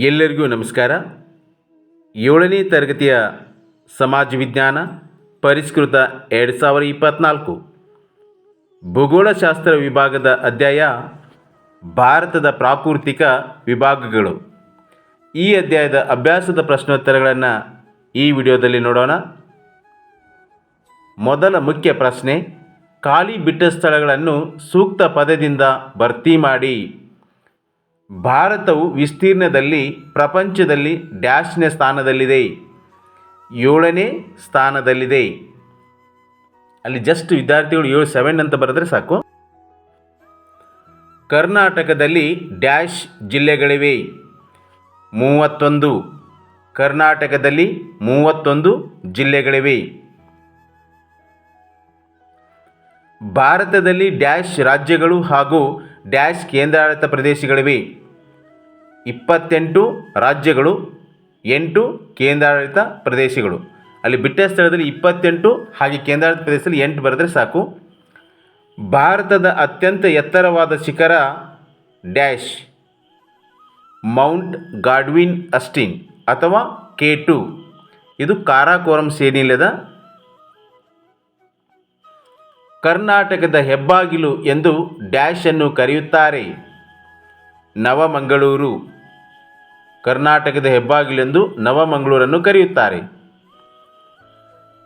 ಎಲ್ಲರಿಗೂ ನಮಸ್ಕಾರ. ಏಳನೇ ತರಗತಿಯ ಸಮಾಜ ವಿಜ್ಞಾನ ಪರಿಷ್ಕೃತ ಎರಡು ಸಾವಿರದ ಇಪ್ಪತ್ತ್ನಾಲ್ಕು ಭೂಗೋಳಶಾಸ್ತ್ರ ವಿಭಾಗದ ಅಧ್ಯಾಯ ಭಾರತದ ಪ್ರಾಕೃತಿಕ ವಿಭಾಗಗಳು. ಈ ಅಧ್ಯಾಯದ ಅಭ್ಯಾಸದ ಪ್ರಶ್ನೋತ್ತರಗಳನ್ನು ಈ ವಿಡಿಯೋದಲ್ಲಿ ನೋಡೋಣ. ಮೊದಲ ಮುಖ್ಯ ಪ್ರಶ್ನೆ, ಖಾಲಿ ಬಿಟ್ಟ ಸ್ಥಳಗಳನ್ನು ಸೂಕ್ತ ಪದದಿಂದ ಭರ್ತಿ ಮಾಡಿ. ಭಾರತವು ವಿಸ್ತೀರ್ಣದಲ್ಲಿ ಪ್ರಪಂಚದಲ್ಲಿ ಡ್ಯಾಶ್ನ ಸ್ಥಾನದಲ್ಲಿದೆ. ಏಳನೇ ಸ್ಥಾನದಲ್ಲಿದೆ. ಅಲ್ಲಿ ಜಸ್ಟ್ ವಿದ್ಯಾರ್ಥಿಗಳು ಏಳು ಸೆವೆನ್ ಅಂತ ಬರೆದ್ರೆ ಸಾಕು. ಕರ್ನಾಟಕದಲ್ಲಿ ಡ್ಯಾಶ್ ಜಿಲ್ಲೆಗಳಿವೆ. ಮೂವತ್ತೊಂದು. ಕರ್ನಾಟಕದಲ್ಲಿ ಮೂವತ್ತೊಂದು ಜಿಲ್ಲೆಗಳಿವೆ. ಭಾರತದಲ್ಲಿ ಡ್ಯಾಶ್ ರಾಜ್ಯಗಳು ಹಾಗೂ ಡ್ಯಾಶ್ ಕೇಂದ್ರಾಡಳಿತ ಪ್ರದೇಶಗಳಿವೆ. ಇಪ್ಪತ್ತೆಂಟು ರಾಜ್ಯಗಳು, ಎಂಟು ಕೇಂದ್ರಾಡಳಿತ ಪ್ರದೇಶಗಳು. ಅಲ್ಲಿ ಬಿಟ್ಟ ಸ್ಥಳದಲ್ಲಿ ಇಪ್ಪತ್ತೆಂಟು, ಹಾಗೆ ಕೇಂದ್ರಾಡಳಿತ ಪ್ರದೇಶದಲ್ಲಿ ಎಂಟು ಬರೆದರೆ ಸಾಕು. ಭಾರತದ ಅತ್ಯಂತ ಎತ್ತರವಾದ ಶಿಖರ ಡ್ಯಾಶ್, ಮೌಂಟ್ ಗಾಡ್ವಿನ್ ಅಸ್ಟಿನ್ ಅಥವಾ ಕೆ ಟು. ಇದು ಕಾರಾಕೋರಂ ಶ್ರೇಣಿಯಲ್ಲದ ಕರ್ನಾಟಕದ ಹೆಬ್ಬಾಗಿಲು ಎಂದು ಡ್ಯಾಶ್ ಅನ್ನು ಕರೆಯುತ್ತಾರೆ. ನವಮಂಗಳೂರು. ಕರ್ನಾಟಕದ ಹೆಬ್ಬಾಗಿಲೆಂದು ನವಮಂಗಳೂರನ್ನು ಕರೆಯುತ್ತಾರೆ.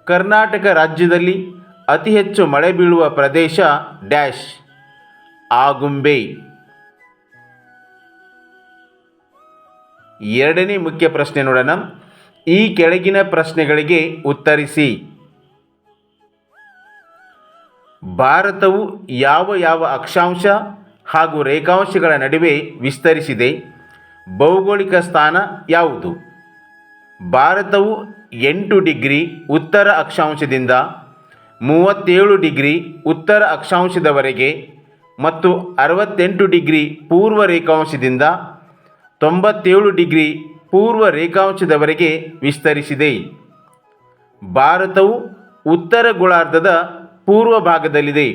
ಕರ್ನಾಟಕ ರಾಜ್ಯದಲ್ಲಿ ಅತಿ ಹೆಚ್ಚು ಮಳೆ ಬೀಳುವ ಪ್ರದೇಶ ಡ್ಯಾಶ್, ಆಗುಂಬೆ. ಎರಡನೇ ಮುಖ್ಯ ಪ್ರಶ್ನೆ ನೋಡೋಣ. ಈ ಕೆಳಗಿನ ಪ್ರಶ್ನೆಗಳಿಗೆ ಉತ್ತರಿಸಿ. ಭಾರತವು ಯಾವ ಯಾವ ಅಕ್ಷಾಂಶ ಹಾಗೂ ರೇಖಾಂಶಗಳ ನಡುವೆ ವಿಸ್ತರಿಸಿದೆ? ಭೌಗೋಳಿಕ ಸ್ಥಾನ ಯಾವುದು? ಭಾರತವು ಎಂಟು ಡಿಗ್ರಿ ಉತ್ತರ ಅಕ್ಷಾಂಶದಿಂದ ಮೂವತ್ತೇಳು ಡಿಗ್ರಿ ಉತ್ತರ ಅಕ್ಷಾಂಶದವರೆಗೆ ಮತ್ತು ಅರವತ್ತೆಂಟು ಡಿಗ್ರಿ ಪೂರ್ವ ರೇಖಾಂಶದಿಂದ ತೊಂಬತ್ತೇಳು ಡಿಗ್ರಿ ಪೂರ್ವ ರೇಖಾಂಶದವರೆಗೆ ವಿಸ್ತರಿಸಿದೆ. ಭಾರತವು ಉತ್ತರ ಗೋಳಾರ್ಧದ ಪೂರ್ವ ಭಾಗದಲ್ಲಿದೆ.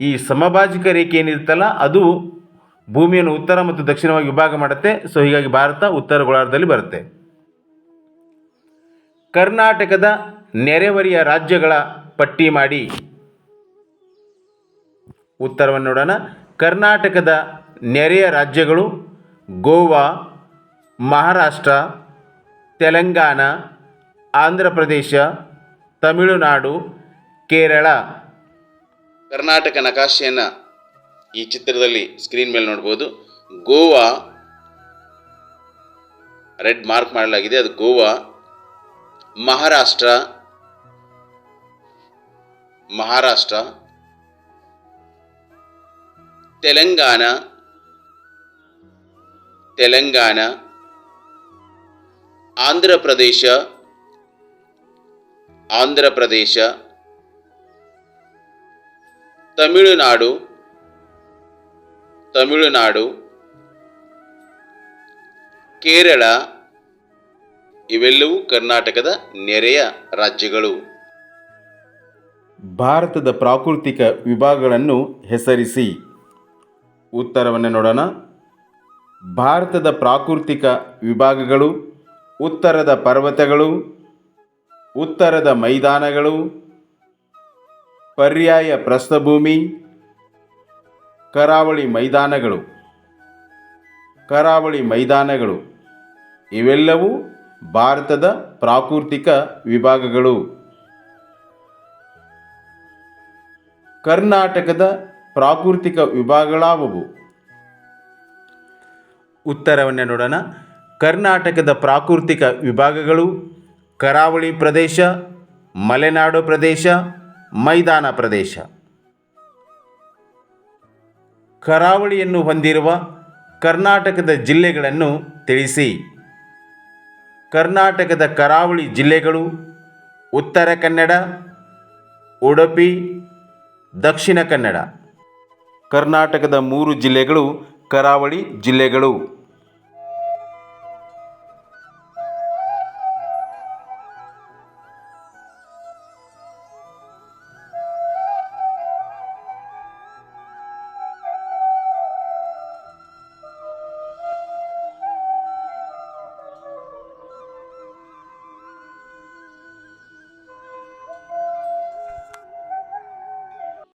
ಈ ಸಮಭಾಜಿಕ ರೇಖೆ ಏನಿರುತ್ತಲ್ಲ, ಅದು ಭೂಮಿಯನ್ನು ಉತ್ತರ ಮತ್ತು ದಕ್ಷಿಣವಾಗಿ ವಿಭಾಗ ಮಾಡುತ್ತೆ. ಸೊ ಹೀಗಾಗಿ ಭಾರತ ಉತ್ತರ ಗೋಳಾರ್ಧದಲ್ಲಿ ಬರುತ್ತೆ. ಕರ್ನಾಟಕದ ನೆರೆವರಿಯ ರಾಜ್ಯಗಳ ಪಟ್ಟಿ ಮಾಡಿ. ಉತ್ತರವನ್ನು ನೋಡೋಣ. ಕರ್ನಾಟಕದ ನೆರೆಯ ರಾಜ್ಯಗಳು ಗೋವಾ, ಮಹಾರಾಷ್ಟ್ರ, ತೆಲಂಗಾಣ, ಆಂಧ್ರ ಪ್ರದೇಶ, ತಮಿಳುನಾಡು, ಕೇರಳ. ಕರ್ನಾಟಕ ನಕಾಶೆಯನ್ನು ಈ ಚಿತ್ರದಲ್ಲಿ ಸ್ಕ್ರೀನ್ ಮೇಲೆ ನೋಡ್ಬೋದು. ಗೋವಾ ರೆಡ್ ಮಾರ್ಕ್ ಮಾಡಲಾಗಿದೆ. ಅದು ಗೋವಾ, ಮಹಾರಾಷ್ಟ್ರ ಮಹಾರಾಷ್ಟ್ರ, ತೆಲಂಗಾಣ ತೆಲಂಗಾಣ, ಆಂಧ್ರ ಪ್ರದೇಶ ಆಂಧ್ರ ಪ್ರದೇಶ, ತಮಿಳುನಾಡು ತಮಿಳುನಾಡು, ಕೇರಳ, ಇವೆಲ್ಲವೂ ಕರ್ನಾಟಕದ ನೆರೆಯ ರಾಜ್ಯಗಳು. ಭಾರತದ ಪ್ರಾಕೃತಿಕ ವಿಭಾಗಗಳನ್ನು ಹೆಸರಿಸಿ. ಉತ್ತರವನ್ನು ನೋಡೋಣ. ಭಾರತದ ಪ್ರಾಕೃತಿಕ ವಿಭಾಗಗಳು, ಉತ್ತರದ ಪರ್ವತಗಳು, ಉತ್ತರದ ಮೈದಾನಗಳು, ಪರ್ಯಾಯ ಪ್ರಸ್ಥಭೂಮಿ ಕರಾವಳಿ ಮೈದಾನಗಳು. ಕರಾವಳಿ ಮೈದಾನಗಳು. ಇವೆಲ್ಲವೂ ಭಾರತದ ಪ್ರಾಕೃತಿಕ ವಿಭಾಗಗಳು. ಕರ್ನಾಟಕದ ಪ್ರಾಕೃತಿಕ ವಿಭಾಗಗಳಾವವು? ಉತ್ತರವನ್ನು ನೋಡೋಣ. ಕರ್ನಾಟಕದ ಪ್ರಾಕೃತಿಕ ವಿಭಾಗಗಳು ಕರಾವಳಿ ಪ್ರದೇಶ, ಮಲೆನಾಡು ಪ್ರದೇಶ, ಮೈದಾನ ಪ್ರದೇಶ. ಕರಾವಳಿಯನ್ನು ಹೊಂದಿರುವ ಕರ್ನಾಟಕದ ಜಿಲ್ಲೆಗಳನ್ನು ತಿಳಿಸಿ. ಕರ್ನಾಟಕದ ಕರಾವಳಿ ಜಿಲ್ಲೆಗಳು ಉತ್ತರ ಕನ್ನಡ, ಉಡುಪಿ, ದಕ್ಷಿಣ ಕನ್ನಡ. ಕರ್ನಾಟಕದ ಮೂರು ಜಿಲ್ಲೆಗಳು ಕರಾವಳಿ ಜಿಲ್ಲೆಗಳು.